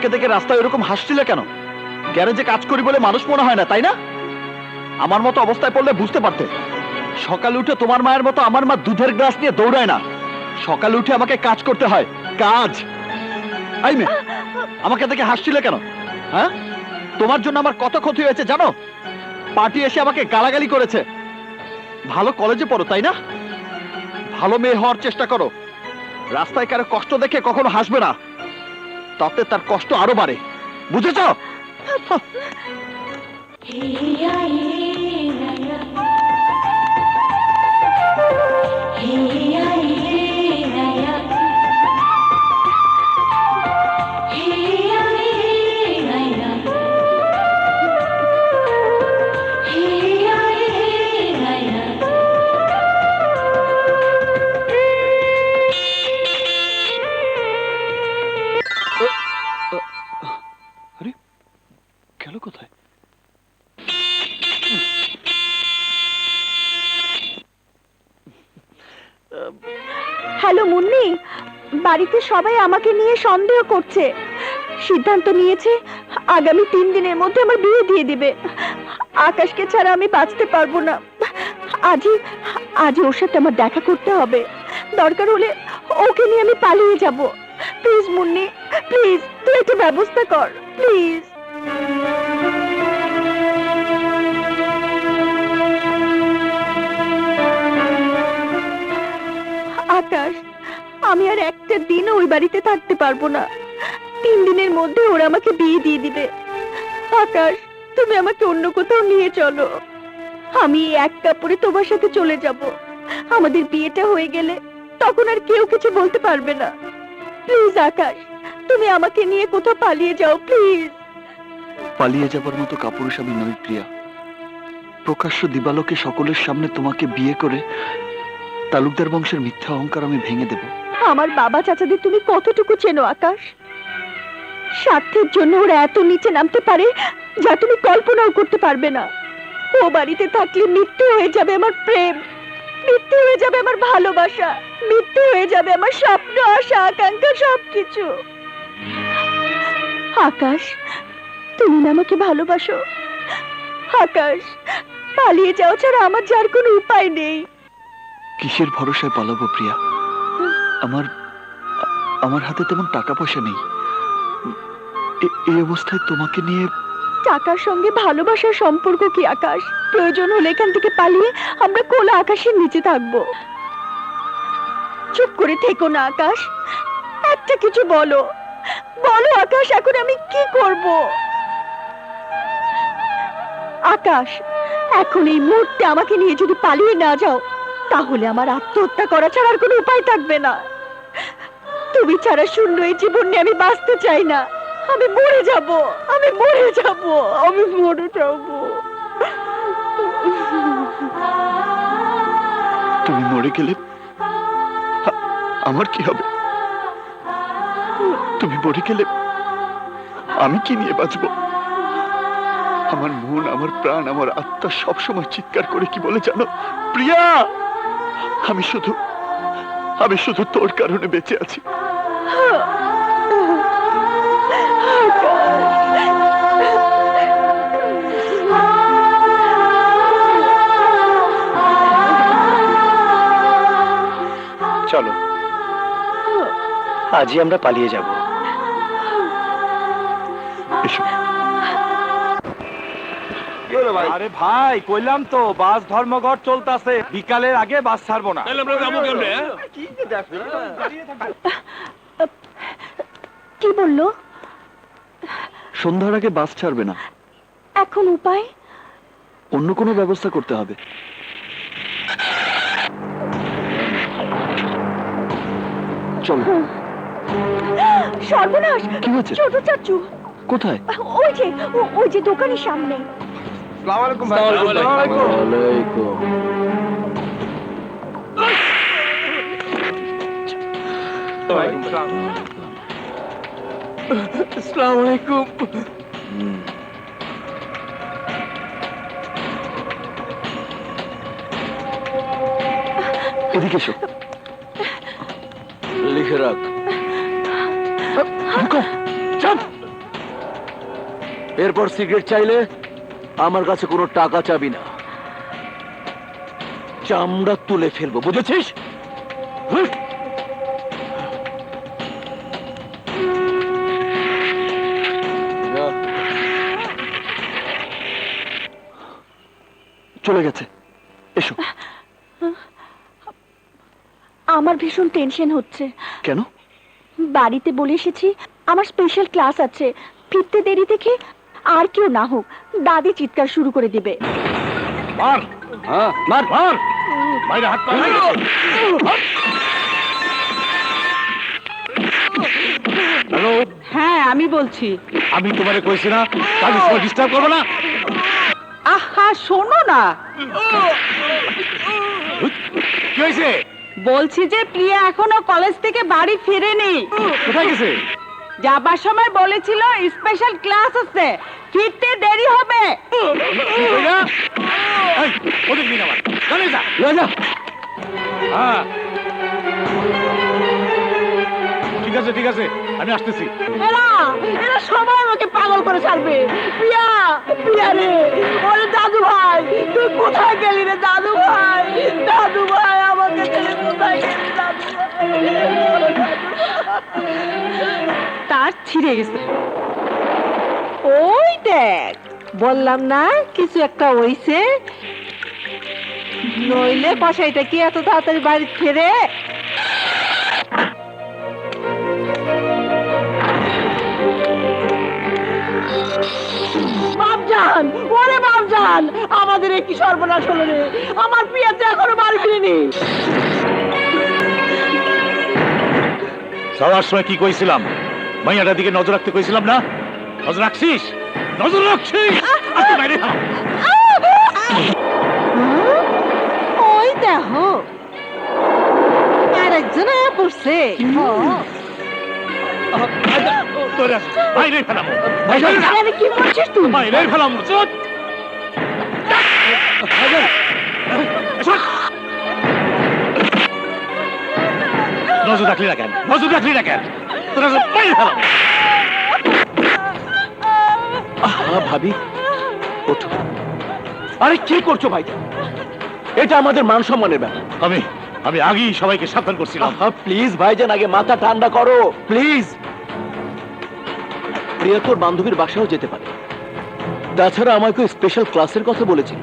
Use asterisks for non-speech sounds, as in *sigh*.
আমাকে দেখে রাস্তায় এরকম হাসছিলে কেন? গ্যারেজে কাজ করি বলে মানুষ মনে হয় না, তাই না? আমার মতো অবস্থায় পড়লে বুঝতে পারতে। সকালে উঠে তোমার মায়ের মতো আমার মা দুধের গ্লাস নিয়ে দৌড়ায় না। সকালে উঠে আমাকে কাজ করতে হয়। কাজ। আই আমাকে দেখে হাসছিলে কেন? হ্যাঁ? তোমার জন্য আমার কত ক্ষতি হয়েছে জানো? পার্টি এসে আমাকে গালাগালি করেছে। ভালো কলেজে পড়ো, তাই না? ভালো মেয়ে হওয়ার চেষ্টা করো। রাস্তায় কারও কষ্ট দেখে কখনো হাসবে না। তাতে তার কষ্ট আরও বাড়ে। বুঝেছ? *laughs* হ্যালো, মুন্নি। বাড়িতে সবাই আমাকে নিয়ে সন্দেহ করছে। সিদ্ধান্ত নিয়েছে, আগামী তিন দিনের মধ্যে আমার বিয়ে দিয়ে দিবে। আকাশকে ছাড়া আমি বাঁচতে পারব না। আজই আজই ওর সাথে আমার দেখা করতে হবে। দরকার হলে ওকে নিয়ে আমি পালিয়ে যাব। প্লিজ, মুন্নি, প্লিজ, তুই একটা ব্যবস্থা কর। প্লিজ। আমি আর একটা দিনও ওই বাড়িতে থাকতে পারব না। তিন দিনের মধ্যে ওরা আমাকে বিয়ে দিয়ে দিবে। আকাশ, তুমি আমাকে অন্য কোথাও নিয়ে চলো। আমি এক কাপড়ে তোমার সাথে চলে যাব। আমাদের বিয়েটা হয়ে গেলে তখন আর কেউ কিছু বলতে পারবে না। প্লিজ, আকাশ, তুমি আমাকে নিয়ে কোথাও পালিয়ে যাও, প্লিজ। পালিয়ে যাবার মতো কাপুরুষ আমি নই প্রিয়া। প্রকাশ্য দিবালোকে সকলের সামনে তোমাকে বিয়ে করে তালুকদার বংশের মিথ্যা অহংকার আমি ভেঙে দেব। আমার বাবা চাচাদের তুমি কতটুকু চেনো, আকাশ? স্বার্থের জন্য ওরা এত নিচে নামতে পারে যা তুমি কল্পনাও করতে পারবে না। ও বাড়িতে থাকলে মৃত্যু হয়ে যাবে আমার প্রেম, মৃত্যু হয়ে যাবে আমার ভালোবাসা, মৃত্যু হয়ে যাবে আমার স্বপ্ন, আশা, আকাঙ্ক্ষা, সবকিছু। আকাশ, তুমি না আমাকে ভালোবাসো। আকাশ, পালিয়ে যাও ছাড়া আমার যার কোনো উপায় নেই। কিসের ভরসায় পালাবো প্রিয়া? আমার আমার হাতে তেমন টাকা পয়সা নেই এই অবস্থায় তোমাকে নিয়ে টাকার সঙ্গে ভালোবাসার সম্পর্ক কি, আকাশ? প্রয়োজন হলে এখান থেকে পালিয়ে আমরা কোলা আকাশের নিচে থাকব। চুপ করে থেকো না, আকাশ। একটা কিছু বলো। বলো, আকাশ, এখন আমি কি করব? আকাশ, এখন এই মুহূর্তে আমাকে নিয়ে যদি পালিয়ে না যাও, তাহলে আমার আত্মহত্যা করা ছাড়া আর কোনো উপায় থাকবে না। তুমি ছাড়া শূন্য এই জীবন নিয়ে আমি বাঁচতে চাই না। আমি মরে যাব, আমি মরে যাব, আমি মরে যাব। তুমি মরে গেলে আমার কি হবে? তুমি মরে গেলে আমি কি নিয়ে বাঁচবো? আমার মন, আমার প্রাণ, আমার আত্মা সবসময় চিৎকার করে কি বলে জানো? প্রিয়া, আমি শুধু আমি শুধু তোর কারণে বেঁচে আছি। চলো আজই আমরা পালিয়ে যাব। আরে ভাই কইলাম তো বাস ধর্মঘট চলতেছে। বিকালের আগে বাস ছাড়বো না। কি বলল? সন্ধ্যার আগে বাস ছাড়বে না। এখন উপায়? অন্য কোনো ব্যবস্থা করতে হবে। চলো। সর্বনাশ! কি হয়েছে? ছোট চাচু। কোথায়? ওই যে ওই যে দোকানের সামনে। এদিকে এসো লিখে রাখ ঢুকো, যান। এরপর সিগারেট চাইলে আমার কাছে কোনো টাকা চাবি না। চামড়া তুলে ফেলব বুঝেছিস? চলে গেছে। এসো। আমার ভীষণ টেনশন হচ্ছে। কেন? বাড়িতে বলে এসেছি আমার স্পেশাল ক্লাস আছে। ফিরতে দেরি দেখে আর কেউ না হোক দাদি চিৎকার শুরু করে দিবে। মার! হ্যাঁ মার! মার! বাইরে হাত পা হ্যালো? হ্যাঁ আমি বলছি। আমি তোমারে কইছি না কাজে সময় ডিস্টার্ব করব না। আহা শোনো না। কি হয়েছে? বলছি যে প্রিয়া এখনও কলেজ থেকে বাড়ি ফিরেনি। কোথায় গেছে? যাবার সময় বলেছিল স্পেশাল ক্লাস আছে। ফিরতে দেরি হবে। হ্যাঁ। ঠিক আছে ঠিক আছে আমি আসতেছি। এরা এরা সবাই আমাকে পাগল করে ছাড়বে। প্রিয়া প্রিয়া রে ওরে দাদু ভাই তুই কোথায় গেলি রে দাদু? ছিঁড়ে গেছে। ওই দেখ, বললাম না, কিছু একটা হইছে। নইলে কষাইটা কি এত তাড়াতাড়ি বাড়ি ফেরে? বাপজান, ওরে বাপজান, আমাদের কি সর্বনাশ হলো রে? আমার পিয়াতে এখনও বাড়ি ফিরেনি। যাওয়ার সময় কি কইছিলাম? মাইয়াটার দিকে নজর রাখতে কইছিলাম না? নজর রাখছিস? নজর রাখছিস! বাইরে। ওই দেখো। আরেকজন আয়া পড়ছে। বাইরে ফেলাবো বাইরে ফেলাবো। আরে কি বলছিস তুই? বাইরে ফেলাবো চুপ। চুপ। নজর রাখলি না কেন? নজর রাখলি না কেন? তোরা আহা ভাবি ওঠো। আরে কি করছ ভাই এটা আমাদের মান সম্মানের ব্যাপার। আমি আমি আগেই সবাইকে সাবধান করছিলাম। প্লিজ ভাইজান আগে মাথা ঠান্ডা করো। প্লিজ প্রিয়া তোর বান্ধবীর বাসাও যেতে পারে। তাছাড়া আমাকে স্পেশাল ক্লাসের কথা বলেছিল।